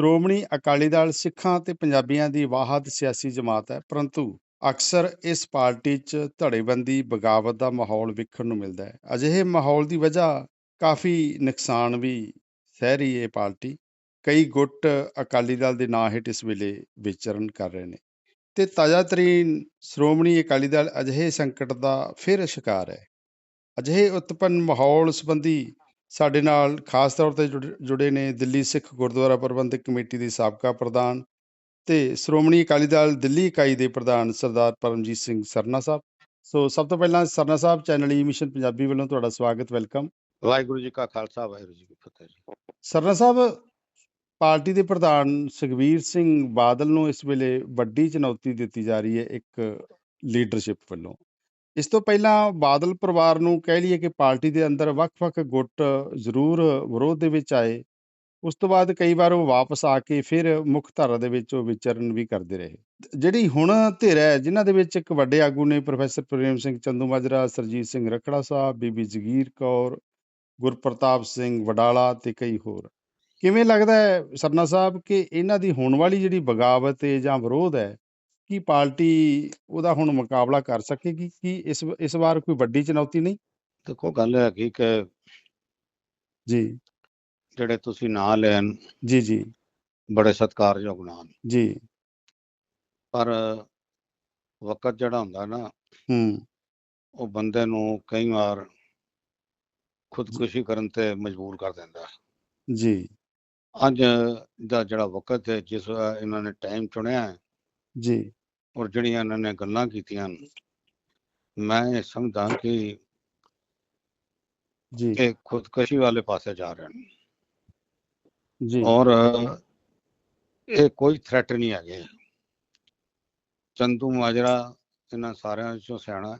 ਸ਼੍ਰੋਮਣੀ ਅਕਾਲੀ ਦਲ, ਸਿੱਖਾਂ ਤੇ ਪੰਜਾਬੀਆਂ ਦੀ ਵਾਹਦ ਸਿਆਸੀ ਜਮਾਤ ਹੈ। ਪਰੰਤੂ ਅਕਸਰ ਇਸ ਪਾਰਟੀ 'ਚ ਧੜੇਬੰਦੀ, ਬਗਾਵਤ ਦਾ ਮਾਹੌਲ ਵੇਖਣ ਨੂੰ ਮਿਲਦਾ ਹੈ। ਅਜਿਹੇ ਮਾਹੌਲ ਦੀ ਵਜ੍ਹਾ ਕਾਫੀ ਨੁਕਸਾਨ ਵੀ ਸਹਿ ਰਹੀ ਹੈ ਇਹ ਪਾਰਟੀ। ਕਈ ਗੁੱਟ ਅਕਾਲੀ ਦਲ ਦੇ ਨਾਂ ਹੇਠ ਇਸ ਵੇਲੇ ਵਿਚਰਨ ਕਰ ਰਹੇ ਨੇ। ਤੇ ਤਾਜ਼ਾ ਤਰੀਨ ਸ਼੍ਰੋਮਣੀ ਅਕਾਲੀ ਦਲ ਅਜਿਹੇ ਸੰਕਟ ਦਾ ਫਿਰ ਸ਼ਿਕਾਰ ਹੈ। ਅਜਿਹੇ ਉਤਪੰਨ ਮਾਹੌਲ ਸੰਬੰਧੀ ਸਾਡੇ ਨਾਲ ਖਾਸ ਤੌਰ ਤੇ ਜੁੜ- ਨੇ ਦਿੱਲੀ ਸਿੱਖ ਗੁਰਦੁਆਰਾ ਪ੍ਰਬੰਧਕ ਕਮੇਟੀ ਦੇ ਸਾਬਕਾ ਪ੍ਰਧਾਨ ਤੇ ਸ਼੍ਰੋਮਣੀ ਅਕਾਲੀ ਦਲ ਦਿੱਲੀ ਇਕਾਈ ਦੇ ਪ੍ਰਧਾਨ ਸਰਦਾਰ ਪਰਮਜੀਤ ਸਿੰਘ ਸਰਨਾ ਸਾਹਿਬ। ਸੋ ਸਭ ਤੋਂ ਪਹਿਲਾਂ Sarna sahib channel E mission Punjabi ਵੱਲੋਂ ਤੁਹਾਡਾ ਸਵਾਗਤ ਵੈਲਕਮ। ਵਾਹਿਗੁਰੂ ਜੀ ਕਾ ਖਾਲਸਾ ਵਾਹਿਗੁਰੂ ਜੀ ਕੀ ਫਤਿਹ ਜੀ। ਸਰਨਾ ਸਾਹਿਬ ਪਾਰਟੀ ਦੇ ਪ੍ਰਧਾਨ ਸੁਖਬੀਰ ਸਿੰਘ ਬਾਦਲ ਨੂੰ ਇਸ ਵੇਲੇ ਵੱਡੀ ਚੁਣੌਤੀ ਦਿੱਤੀ ਜਾ ਰਹੀ ਹੈ ਇੱਕ ਲੀਡਰਸ਼ਿਪ ਵੱਲੋਂ। ਇਸ ਤੋਂ ਪਹਿਲਾਂ ਬਾਦਲ ਪਰਿਵਾਰ ਨੂੰ ਕਹਿ ਲਈਏ ਕਿ ਪਾਰਟੀ ਦੇ ਅੰਦਰ ਵੱਖ-ਵੱਖ ਗੁੱਟ ਜ਼ਰੂਰ ਵਿਰੋਧ ਦੇ ਵਿੱਚ ਆਏ। ਉਸ ਤੋਂ ਬਾਅਦ ਕਈ ਵਾਰ ਉਹ ਵਾਪਸ ਆ ਕੇ ਫਿਰ ਮੁੱਖ ਧਾਰਾ ਦੇ ਵਿੱਚ ਉਹ ਵਿਚਰਨ ਵੀ ਕਰਦੇ ਰਹੇ। ਜਿਹੜੀ ਹੁਣ ਧਿਰ ਹੈ, ਜਿਨ੍ਹਾਂ ਦੇ ਵਿੱਚ ਇੱਕ ਵੱਡੇ ਆਗੂ ਨੇ ਪ੍ਰੋਫੈਸਰ ਪ੍ਰੇਮ ਸਿੰਘ ਚੰਦੂਮਾਜਰਾ, ਸਰਜੀਤ ਸਿੰਘ ਰਖੜਾ ਸਾਹਿਬ, ਬੀਬੀ ਜਗੀਰ ਕੌਰ, ਗੁਰਪ੍ਰਤਾਪ ਸਿੰਘ ਵਡਾਲਾ ਤੇ ਕਈ ਹੋਰ। ਕਿਵੇਂ ਲੱਗਦਾ ਹੈ ਸਰਨਾ ਸਾਹਿਬ ਕਿ ਇਹਨਾਂ ਦੀ ਹੋਣ ਵਾਲੀ ਜਿਹੜੀ ਬਗਾਵਤ ਹੈ ਜਾਂ ਵਿਰੋਧ ਹੈ ਕੀ ਪਾਰਟੀ ਉਹਦਾ ਹੁਣ ਮੁਕਾਬਲਾ ਕਰ ਸਕੇਗੀ? ਕੀ ਇਸ ਇਸ ਵਾਰ ਕੋਈ ਵੱਡੀ ਚੁਣੌਤੀ ਨਹੀਂ? ਦੇਖੋ ਗੱਲ ਹੈਗੀ ਕਿ ਜੀ। ਜਿਹੜੇ ਤੁਸੀਂ ਨਾਂ ਲੈਣ ਜੀ ਜੀ। ਬੜੇ ਸਤਿਕਾਰਯੋਗ ਨਾਂ ਜੀ। ਪਰ ਵਕਤ ਜਿਹੜਾ ਹੁੰਦਾ ਨਾ ਹੂੰ। ਉਹ ਬੰਦੇ ਨੂੰ ਕਈ ਵਾਰ ਖੁਦਕੁਸ਼ੀ ਕਰਨ ਤੇ ਮਜਬੂਰ ਕਰ ਦਿੰਦਾ। ਹੈ। ਜੀ। ਅੱਜ ਦਾ ਜਿਹੜਾ ਵਕਤ ਹੈ ਜਿਸ ਇਹਨਾਂ ਨੇ ਟਾਈਮ ਚੁਣਿਆ ਹੈ ਜੀ। ਔਰ ਜਿਹੜੀਆਂ ਇਹਨਾਂ ਨੇ ਗੱਲਾਂ ਕੀਤੀਆਂ ਮੈਂ ਇਹ ਸਮਝਦਾ ਕਿ ਜੀ। ਇਹ ਖੁਦਕੁਸ਼ੀ ਵਾਲੇ ਪਾਸੇ ਜਾ ਰਹੇ ਨੇ। ਜੀ। ਔਰ ਇਹ ਕੋਈ ਥ੍ਰੈਟ ਨਹੀਂ ਹੈਗੇ। ਚੰਦੂ ਮਾਜਰਾ ਇਹਨਾਂ ਸਾਰਿਆਂ ਚੋਂ ਸਿਆਣਾ।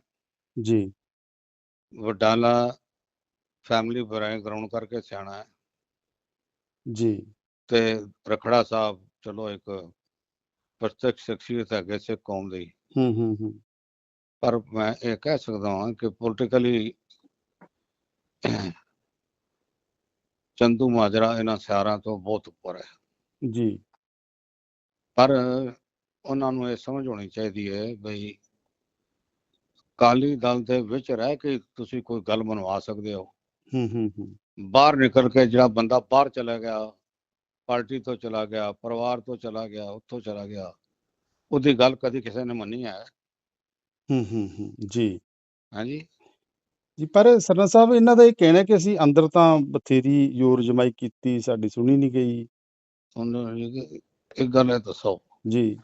ਜੀ। ਵਡਾਲਾ ਫੈਮਿਲੀ ਬੈਕਗ੍ਰਾਉਂਡ ਕਰਕੇ ਸਿਆਣਾ ਹੈ। ਜੀ। ਤੇ ਰਖੜਾ ਸਾਹਿਬ ਚਲੋ ਇੱਕ ਪ੍ਰਤੱਖ ਸ਼ਖਸੀਅਤ ਹੈਗੇ ਸਿੱਖ ਕੌਮ ਦੀ ਹੂੰ। ਹੂੰ ਹੂੰ ਪਰ ਮੈਂ ਇਹ ਕਹਿ ਸਕਦਾ ਹਾਂ ਕਿ ਪੋਲੀਟੀਕਲੀ ਚੰਦੂ ਮਾਜਰਾ ਇਹਨਾਂ ਸਾਰਿਆਂ ਤੋਂ ਬਹੁਤ ਉੱਪਰ ਹੈ। ਜੀ। ਪਰ ਉਹਨਾਂ ਨੂੰ ਇਹ ਸਮਝ ਹੋਣੀ ਚਾਹੀਦੀ ਹੈ ਬਈ ਕਾਲੀ ਦਲ ਦੇ ਵਿੱਚ ਰਹਿ ਕੇ ਤੁਸੀਂ ਕੋਈ ਗੱਲ ਬਣਵਾ ਸਕਦੇ ਹੋ। ਹੂੰ ਹੂੰ ਹੂੰ। ਬਾਹਰ ਨਿਕਲ ਕੇ ਜਿਹੜਾ ਬੰਦਾ ਬਾਹਰ ਚਲਾ ਗਿਆ ਪਾਰਟੀ ਤੋਂ ਚਲਾ ਗਿਆ ਪਰਿਵਾਰ ਤੋਂ ਚਲਾ ਗਿਆ ਉੱਥੋਂ ਚਲਾ ਗਿਆ। ਉਹਦੀ ਗੱਲ ਕਦੀ ਕਿਸੇ ਨੇ ਮੰਨੀ ਹੈ? ਹੂੰ ਹੂੰ ਹੂੰ ਜੀ। ਹਾਂਜੀ? ਜੀ ਪਰ ਸਰਨਾ ਸਾਹਿਬ ਇਹਨਾਂ ਦਾ ਇਹ ਕਹਿਣਾ ਕਿ ਅਸੀਂ ਅੰਦਰ ਤਾਂ ਬਥੇਰੀ ਜ਼ੋਰ ਜਮਾਈ ਕੀਤੀ ਸਾਡੀ ਸੁਣੀ ਨਹੀਂ ਗਈ। ਹੁਣ ਇੱਕ ਗੱਲ ਹੈ ਦੱਸੋ। ਜੀ।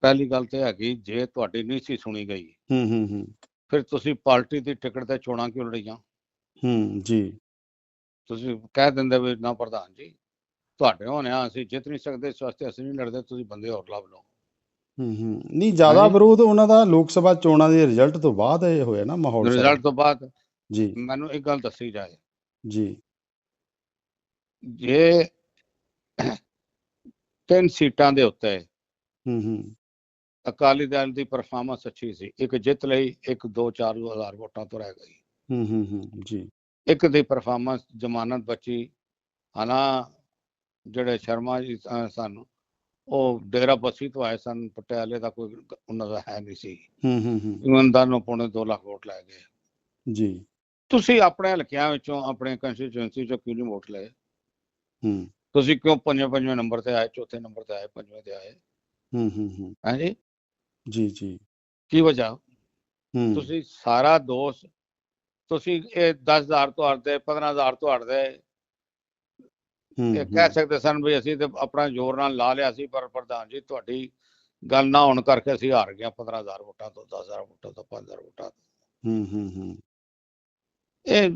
ਪਹਿਲੀ ਗੱਲ ਤੇ ਹੈਗੀ ਜੇ ਤੁਹਾਡੀ ਨਹੀਂ ਸੀ ਸੁਣੀ ਗਈ ਹੂੰ ਹੂੰ ਹੂੰ। ਫਿਰ ਤੁਸੀਂ ਪਾਰਟੀ ਦੀ ਟਿਕਟ ਤੇ ਚੋਣਾਂ ਕਿਉਂ ਲੜੀਆਂ? ਹੂੰ ਜੀ। ਤੁਸੀਂ ਕਹਿ ਦਿੰਦੇ ਵੀ ਨਾ ਪ੍ਰਧਾਨ ਜੀ ਤੁਹਾਡੇ ਹੋਣਿਆ ਅਸੀਂ ਜਿੱਤ ਨਹੀਂ ਸਕਦੇ ਇਸ ਵਾਸਤੇ ਅਸੀਂ ਨਹੀਂ ਲੜਦੇ ਤੁਸੀਂ ਬੰਦੇ ਹੋਰ ਲੱਭ ਲਓ। ਹੂੰ ਹੂੰ। ਨਹੀਂ ਜ਼ਿਆਦਾ। ਵਿਰੋਧ ਉਹਨਾਂ ਦਾ ਲੋਕ ਸਭਾ ਚੋਣਾਂ ਦੇ ਰਿਜ਼ਲਟ ਤੋਂ ਬਾਅਦ ਇਹ ਹੋਇਆ ਨਾ ਮਾਹੌਲ। ਰਿਜ਼ਲਟ ਤੋਂ ਬਾਅਦ ਜੀ। ਮੈਨੂੰ ਇੱਕ ਗੱਲ ਦੱਸੀ ਜਾਏ। ਜੀ। ਜੇ ਤਿੰਨ ਸੀਟਾਂ ਦੇ ਉੱਤੇ ਹੂੰ ਹੂੰ। ਅਕਾਲੀ ਦਲ ਦੀ ਪਰਫਾਰਮੈਂਸ ਅੱਛੀ ਸੀ ਇੱਕ ਜਿੱਤ ਲਈ ਇੱਕ 2-4 ਹਜ਼ਾਰ ਵੋਟਾਂ ਤੋਂ ਰਹਿ ਗਈ। ਹੂੰ ਹੂੰ ਹੂੰ। ਜੀ। ਇੱਕ ਦੀ ਪਰਫਾਰਮੈਂਸ ਜ਼ਮਾਨਤ ਬਚੀ ਹਾਲਾਂ ਜਿਹੜੇ ਸ਼ਰਮਾ ਜੀ ਸਨ ਉਹ ਡੇਰਾ ਬਸੀ ਤੋਂ ਆਏ ਸਨ ਪਟਿਆਲੇ ਦਾ ਕੋਈ ਉਹਨਾਂ ਦਾ ਹੈ ਨਹੀਂ ਸੀ। ਹੂੰ ਹੂੰ ਹੂੰ। ਇਮਾਨਦਾਰ ਨੂੰ ਪੌਣੇ 2 ਲੱਖ ਵੋਟ ਲੈ ਗਏ। ਜੀ। ਤੁਸੀਂ ਆਪਣੇ ਹਲਕਿਆਂ ਵਿੱਚੋਂ ਆਪਣੇ ਕੰਸਟੀਚੁਐਂਸੀ ਚੋਂ ਕਿਉਂ ਨਹੀਂ ਵੋਟ ਲਏ? ਹੂੰ। ਤੁਸੀਂ ਕਿਉਂ ਪੰਜਵੇਂ ਪੰਜਵੇਂ ਨੰਬਰ ਤੇ ਆਏ ਚੌਥੇ ਨੰਬਰ ਤੇ ਆਏ ਪੰਜਵੇਂ ਤੇ ਆਏ? ਹੂੰ ਹੂੰ ਹੂੰ। ਹਾਂਜੀ। ਜੀ ਜੀ। ਕੀ ਵਜ੍ਹਾ? ਹੂੰ। ਤੁਸੀਂ ਸਾਰਾ ਦੋਸ਼ ਤੁਸੀਂ ਇਹ 10000 ਤੋਂ ਹਟਦੇ 15000 ਤੋਂ ਹਟਦੇ ਇਹ ਕਹਿ ਸਕਦੇ ਸਨ ਵੀ ਅਸੀਂ ਤੇ ਆਪਣਾ ਜ਼ੋਰ ਨਾਲ ਲਾ ਲਿਆ ਸੀ ਪਰ ਪ੍ਰਧਾਨ ਜੀ ਤੁਹਾਡੀ ਗੱਲ ਨਾ ਹੋਣ ਕਰਕੇ ਅਸੀਂ ਹਾਰ ਗਏ 15000 ਵੋਟਾਂ ਤੋਂ 10000 ਵੋਟਾਂ ਤੋਂ 5000 ਵੋਟਾਂ ਤੋਂ। ਹੂੰ ਹੂੰ ਹੂੰ। ਇਹ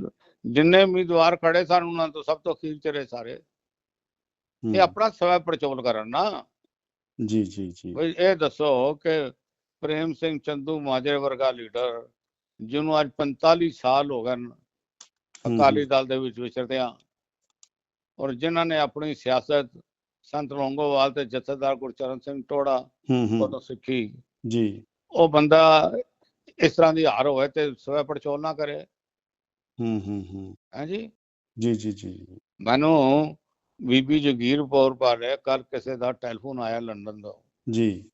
ਜਿੰਨੇ ਉਮੀਦਵਾਰ ਖੜੇ ਸਨ ਉਹਨਾਂ ਤੋਂ ਸਭ ਤੋਂ ਅਖੀਰ ਚ ਰਹੇ ਸਾਰੇ। ਇਹ ਆਪਣਾ ਸਵੈ ਪਰਚੋਲ ਕਰਨ ਨਾ। ਜੀ ਜੀ ਜੀ। ਇਹ ਦੱਸੋ ਕਿ ਪ੍ਰੇਮ ਸਿੰਘ ਚੰਦੂ ਮਾਜਰੇ ਵਰਗਾ ਲੀਡਰ ਜਿਹਨੂੰ ਅੱਜ 45 ਸਾਲ ਹੋ ਗਏ ਅਕਾਲੀ ਦਲ ਦੇ ਵਿੱਚ ਵਿਚਰਦਿਆਂ ਔਰ ਜਿਨ੍ਹਾਂ ਨੇ ਆਪਣੀ ਸਿਆਸਤ ਸੰਤ ਲੌਂਗੋਵਾਲ ਤੇ ਜਥੇਦਾਰ ਗੁਰਚਰਨ ਸਿੰਘ ਟੋੜਾ ਕੋਲੋਂ ਸਿੱਖੀ। ਜੀ। ਉਹ ਬੰਦਾ ਇਸ ਤਰ੍ਹਾਂ ਦੀ ਹਾਰ ਹੋਏ ਤੇ ਸਵੈ ਪੜਚੋਲ ਨਾ ਕਰੇ। ਹੂੰ ਹੂੰ ਹੂੰ। ਹਾਂਜੀ ਜੀ? ਜੀ ਜੀ ਮੈਨੂੰ ਬੀਬੀ ਜਗੀਰ ਕੌਰ ਬਾਰੇ ਕੱਲ ਕਿਸੇ ਦਾ ਟੈਲੀਫੋਨ ਆਇਆ ਲੰਡਨ ਤੋਂ। ਜੀ।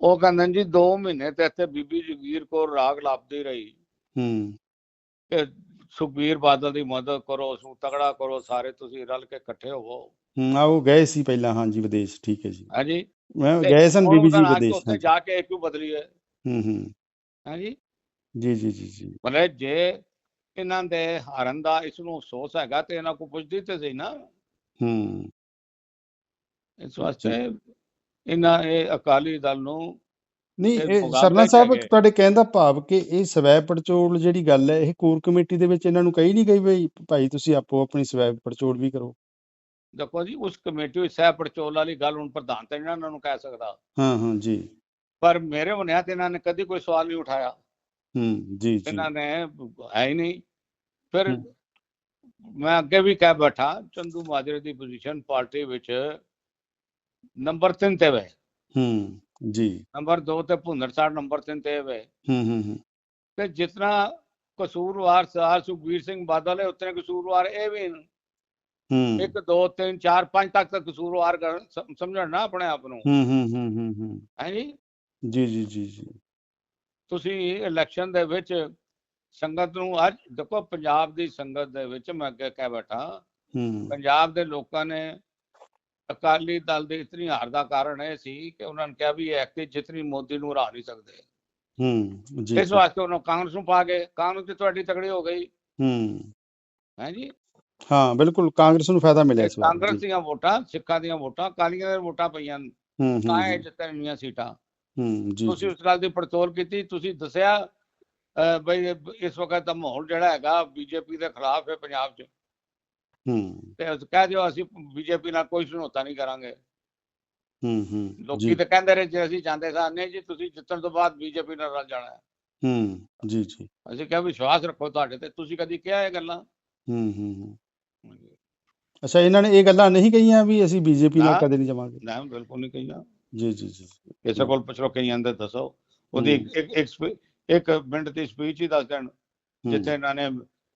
ਉਹ ਕਹਿੰਦੇ ਜੀ 2 ਮਹੀਨੇ ਤੇ ਇੱਥੇ ਬੀਬੀ ਜਗੀਰ ਕੌਰ ਰਾਗ ਲਾਪਦੀ ਰਹੀ। ਹੂੰ। ਕਿ ਸੁਖਬੀਰ ਬਾਦਲ ਦੀ ਮਦਦ ਕਰੋ ਉਸ ਨੂੰ ਤਗੜਾ ਕਰੋ ਸਾਰੇ ਤੁਸੀਂ ਰਲ ਕੇ ਇਕੱਠੇ ਹੋਵੋ। ਹੂੰ ਉਹ ਗਏ ਸੀ ਪਹਿਲਾਂ ਹਾਂਜੀ ਵਿਦੇਸ਼ ਠੀਕ ਹੈ ਜੀ। ਹਾਂਜੀ? ਮੈਂ ਗਏ ਸਨ ਬੀਬੀ ਜੀ ਵਿਦੇਸ਼ ਉੱਥੇ। ਜਾ ਕੇ ਕਿਉਂ ਬਦਲੀ ਹੈ ਹੂੰ। ਹੂੰ ਹਾਂਜੀ? ਜੀ ਜੀ ਜੀ ਜੀ। ਮਤਲਬ ਜੇ ਇਹਨਾਂ ਦੇ ਹਾਰਨ ਦਾ ਇਸ ਨੂੰ ਅਫਸੋਸ ਹੈਗਾ ਤੇ ਇਹਨਾਂ ਕੋ ਪੁੱਛਦੀ ਤੇ ਸਹੀ ਨਾ। ਹੂੰ। ਇਸ ਵਾਸਤੇ ਇਹਨਾਂ ਇਹ ਅਕਾਲੀ ਦਲ ਨੂੰ ਨਹੀਂ ਇਹ ਸਰਨਾ ਸਾਹਿਬ। ਤੁਹਾਡੇ ਕਹਿਣ ਦਾ ਭਾਵ ਕਿ ਇਹ ਸਵੈ ਪੜਚੋਲ ਜਿਹੜੀ ਗੱਲ ਹੈ ਇਹ ਕੋਰ ਕਮੇਟੀ ਦੇ ਵਿੱਚ ਇਹਨਾਂ ਨੂੰ ਕਹੀ ਨਹੀਂ ਗਈ ਵੀ ਭਾਈ ਤੁਸੀਂ ਆਪੋ ਆਪਣੀ ਸਵੈ ਪੜਚੋਲ ਵੀ ਕਰੋ। ਦੇਖੋ ਜੀ ਉਸ ਕਮੇਟੀ ਵਿੱਚ ਸਹਿ ਪੜਚੋਲ ਵਾਲੀ ਗੱਲ ਹੁਣ ਪ੍ਰਧਾਨ ਤੇ ਇਹਨਾਂ ਨੂੰ ਕਹਿ ਸਕਦਾ। ਹਾਂ ਹਾਂ ਜੀ। ਪਰ ਮੇਰੇ ਬੁਨਿਆਦ ਤੇ ਇਹਨਾਂ ਨੇ ਕਦੀ ਕੋਈ ਸਵਾਲ ਨਹੀਂ ਉਠਾਇਆ। ਹੂੰ ਜੀ ਜੀ। ਇਹਨਾਂ ਨੇ ਹੈ ਹੀ ਨਹੀਂ। ਫਿਰ ਹੂੰ। ਮੈਂ ਅੱਗੇ ਵੀ ਕਹਿ ਬੈਠਾ ਚੰਦੂ ਮਾਜਰੇ ਦੀ ਪੋਜੀਸ਼ਨ ਪਾਰਟੀ ਵਿੱਚ ਨੰਬਰ 3 ਤੇ ਵੇ ਹੂੰ। ਜੀ। ਨੰਬਰ 2 ਤੇ ਭੁੰਦਰ ਸਾਹਿਬ ਨੰਬਰ 3 ਤੇ ਵੇ। ਹੂੰ ਹੂੰ ਤੇ ਜਿਤਨਾ ਕਸੂਰਵਾਰ ਸਾਰ ਸੁਖਬੀਰ ਸਿੰਘ ਬਾਦਲ ਹੈ ਉਤਨੇ ਕਸੂਰਵਾਰ ਇਹ ਵੀ। ਹੂੰ। ਇੱਕ ਦੋ ਤਿੰਨ ਚਾਰ ਪੰਜ ਤੱਕ ਤਾਂ ਕਸੂਰਵਾਰ ਸਮਝਣ ਨਾ ਆਪਣੇ ਆਪ ਨੂੰ। ਹੂੰ ਹੂੰ ਹੂੰ ਹੂੰ। ਹੂੰ ਜੀ? ਜੀ ਜੀ ਜੀ ਜੀ। ਤੁਸੀਂ ਇਲੈਕਸ਼ਨ ਦੇ ਵਿੱਚ ਸੰਗਤ ਨੂੰ ਅੱਜ ਦੇਖੋ ਪੰਜਾਬ ਦੀ ਸੰਗਤ ਦੇ ਵਿੱਚ ਮੈਂ ਅੱਗੇ ਕਹਿ ਬੈਠਾ। ਹੂੰ। ਪੰਜਾਬ ਦੇ ਲੋਕਾਂ ਨੇ ਅਕਾਲੀ ਦਲ ਦੇ ਇਤਨੀ ਹਾਰ ਦਾ ਕਾਰਨ ਇਹ ਸੀ ਕਿ ਉਹਨਾਂ ਨੇ ਕਿਹਾ ਵੀ ਇਹ ਐਕਟਿਵ ਜਿਤਨੀ ਮੋਦੀ ਨੂੰ ਹਰਾ ਨਹੀਂ ਸਕਦੇ। ਹੂੰ ਜੀ। ਇਸ। ਵਾਸਤੇ ਉਹਨਾਂ ਕਾਂਗਰਸ ਨੂੰ ਪਾ ਗਏ। ਕਾਂਗਰਸ ਤੇ ਤੁਹਾਡੀ ਤਗੜੀ ਹੋ ਗਈ। ਹੂੰ। ਹੈ ਜੀ? ਹਾਂ ਬਿਲਕੁਲ ਕਾਂਗਰਸ ਨੂੰ ਫਾਇਦਾ ਮਿਲਿਆ ਇਸ ਵਾਰ ਕਾਂਗਰਸ ਦੀਆਂ ਵੋਟਾਂ ਸਿੱਖਾਂ ਦੀਆਂ ਵੋਟਾਂ ਕਾਲੀਆਂ ਦੀਆਂ ਵੋਟਾਂ ਪਈਆਂ ਹੂੰ ਤਾਂ ਇਹ ਜਿੱਤਣੀਆਂ ਸੀਟਾਂ। ਹੂੰ ਜੀ ਤੁਸੀਂ ਉਸ ਗੱਲ ਦੀ ਪੜਤੋਲ ਕੀਤੀ। ਤੁਸੀਂ ਦੱਸਿਆ ਬਈ ਇਸ ਵਕਤ ਦਾ ਮਾਹੌਲ ਜਿਹੜਾ ਹੈਗਾ ਬੀਜੇਪੀ ਦੇ ਖਿਲਾਫ ਹੈ ਪੰਜਾਬ 'ਚ। ਹੂੰ। ਤੇ ਅਸੀਂ ਕਹਿ ਦਿਓ ਅਸੀਂ ਬੀਜੇਪੀ ਨਾਲ ਕੋਈ ਸਮਝੌਤਾ ਨਹੀਂ ਕਰਾਂਗੇ। ਹੂੰ ਹੂੰ ਲੋਕੀ ਤਾਂ ਕਹਿੰਦੇ ਰਹੇ ਜੇ ਅਸੀਂ ਜਾਂਦੇ ਸਾਂ ਨਹੀਂ ਜੀ ਤੁਸੀਂ ਜਿੱਤਣ ਤੋਂ ਬਾਅਦ ਬੀਜੇਪੀ ਨਾਲ ਰਲ ਜਾਣਾ। ਹੈ ਹੂੰ ਜੀ ਜੀ। ਅਸੀਂ ਕਿਹਾ ਵਿਸ਼ਵਾਸ ਰੱਖੋ ਤੁਹਾਡੇ ਤੇ ਤੁਸੀਂ ਕਦੀ ਕਿਹਾ ਇਹ ਗੱਲਾਂ? ਹੂੰ ਹੂੰ ਅੱਛਾ ਇਹਨਾਂ ਨੇ ਇਹ ਗੱਲਾਂ ਨਹੀਂ ਕਹੀਆਂ ਵੀ ਅਸੀਂ ਬੀਜੇਪੀ ਨਾਲ। ਕਦੇ ਨਹੀਂ ਜਾਵਾਂਗੇ? ਨਾ ਬਿਲਕੁਲ ਨਹੀਂ ਕਹੀਆਂ। ਜੀ ਜੀ ਜੀ। ਕਿਸੇ ਕੋਲ ਪੁੱਛ ਲਓ ਕਈਆਂ ਦੇ ਦੱਸੋ। ਉਹਦੀ ਇੱਕ ਇੱਕ- ਇੱਕ ਮਿੰਟ ਦੀ ਸਪੀਚ ਹੀ ਦੱਸ ਦੇਣ ਜਿੱਥੇ ਇਹਨਾਂ ਨੇ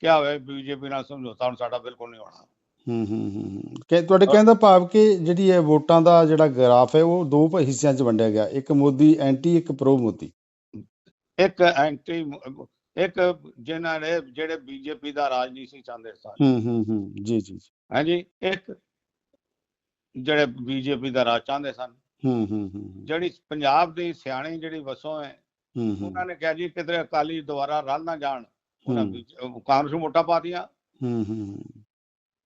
ਕਿਹਾ ਹੋਇਆ ਬੀਜੇਪੀ ਨਾਲ ਸਮਝੌਤਾ ਹੁਣ ਸਾਡਾ ਬਿਲਕੁਲ ਨਹੀਂ ਹੋਣਾ ਹੂੰ ਹੂੰ ਹੂੰ। ਕਿ ਤੁਹਾਡੇ ਕਹਿਣ ਦਾ ਭਾਵ ਕਿ ਜਿਹੜੀ ਇਹ ਵੋਟਾਂ ਦਾ ਜਿਹੜਾ ਗ੍ਰਾਫ ਹੈ ਉਹ ਦੋ ਹਿੱਸਿਆਂ 'ਚ ਵੰਡਿਆ ਗਿਆ ਇੱਕ ਮੋਦੀ ਐਂਟੀ ਇੱਕ ਪ੍ਰੋ ਮੋਦੀ ਇੱਕ ਐਂਟੀ ਇੱਕ ਜਿਨ੍ਹਾਂ ਨੇ ਜਿਹੜੇ ਬੀਜੇਪੀ ਦਾ ਰਾਜ ਨਹੀਂ ਸੀ ਚਾਹੁੰਦੇ ਸਨ ਹੂੰ ਹੂੰ ਹੂੰ। ਜੀ ਜੀ ਜੀ। ਹਾਂਜੀ ਇੱਕ ਜਿਹੜੇ ਬੀਜੇਪੀ ਦਾ ਰਾਜ ਚਾਹੁੰਦੇ ਸਨ। ਹੂੰ ਹੂੰ ਹੂੰ ਜਿਹੜੀ ਪੰਜਾਬ ਦੀ ਸਿਆਣੀ ਜਿਹੜੀ ਵਸੋਂ ਹੈ ਉਹਨਾਂ ਨੇ ਕਿਹਾ ਜੀ ਕਿਤੇ ਅਕਾਲੀ ਦੁਆਰਾ ਰਲ ਨਾ ਜਾਣ। ਕਾਂਗਰਸ ਨੂੰ ਵੋਟਾਂ ਪਾਤੀਆਂ। ਹੂੰ ਹੂੰ ਹੂੰ,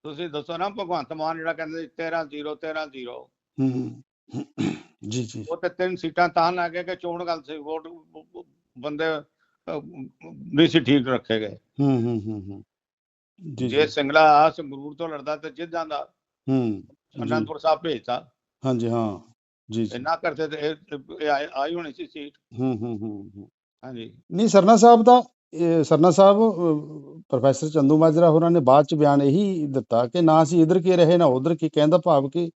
ਤੁਸੀਂ ਦੱਸੋ ਨਾ ਭਗਵੰਤ ਮਾਨ ਜਿਹੜਾ ਕਹਿੰਦੇ 13 0 13 0 ਹੂੰ ਹੂੰ। ਜੀ ਜੀ। ਉਹ ਤੇ ਤਿੰਨ ਸੀਟਾਂ ਤਾਂ ਲੱਗੇ ਕਿ ਚੋਣ ਗੱਲ ਸੀ ਵੋਟ ਬੰਦੇ ਨਹੀਂ ਸੀ ਠੀਕ ਰੱਖੇ ਗਏ। ਹੂੰ ਹੂੰ ਹੂੰ ਹੂੰ। ਜੀ ਸਿੰਗਲਾ ਸੰਗਰੂਰ ਤੋਂ ਲੜਦਾ ਤੇ ਜਿੱਤ ਜਾਂਦਾ। ਹੂੰ ਅਨੰਦਪੁਰ ਸਾਹਿਬ ਭੇਜਤਾ। ਹਾਂਜੀ ਹਾਂ। ਜੀ ਜੀ। ਨਾ ਕਰਦੇ ਤੇ ਆਈ- ਹੋਣੀ ਸੀ ਸੀਟ। ਹੂੰ ਹੂੰ ਹੂੰ ਹਾਂਜੀ। ਨਹੀਂ ਸਰਨਾ ਸਾਹਿਬ ਦਾ ਸਰਨਾ ਸਾਹਿਬ ਪ੍ਰੋਫੈਸਰ ਚੰਦੂ ਮਾਜਰਾ ਹੋਰਾਂ ਨੇ ਬਾਅਦ ਚ ਬਿਆਨ ਇਹੀ ਦਿੱਤਾ ਕਿ ਨਾ ਅਸੀਂ ਇਧਰ ਕੇ ਰਹੇ ਨਾ ਉਧਰ ਕੇ ਕਹਿੰਦਾ ਭਾਵ ਕਿ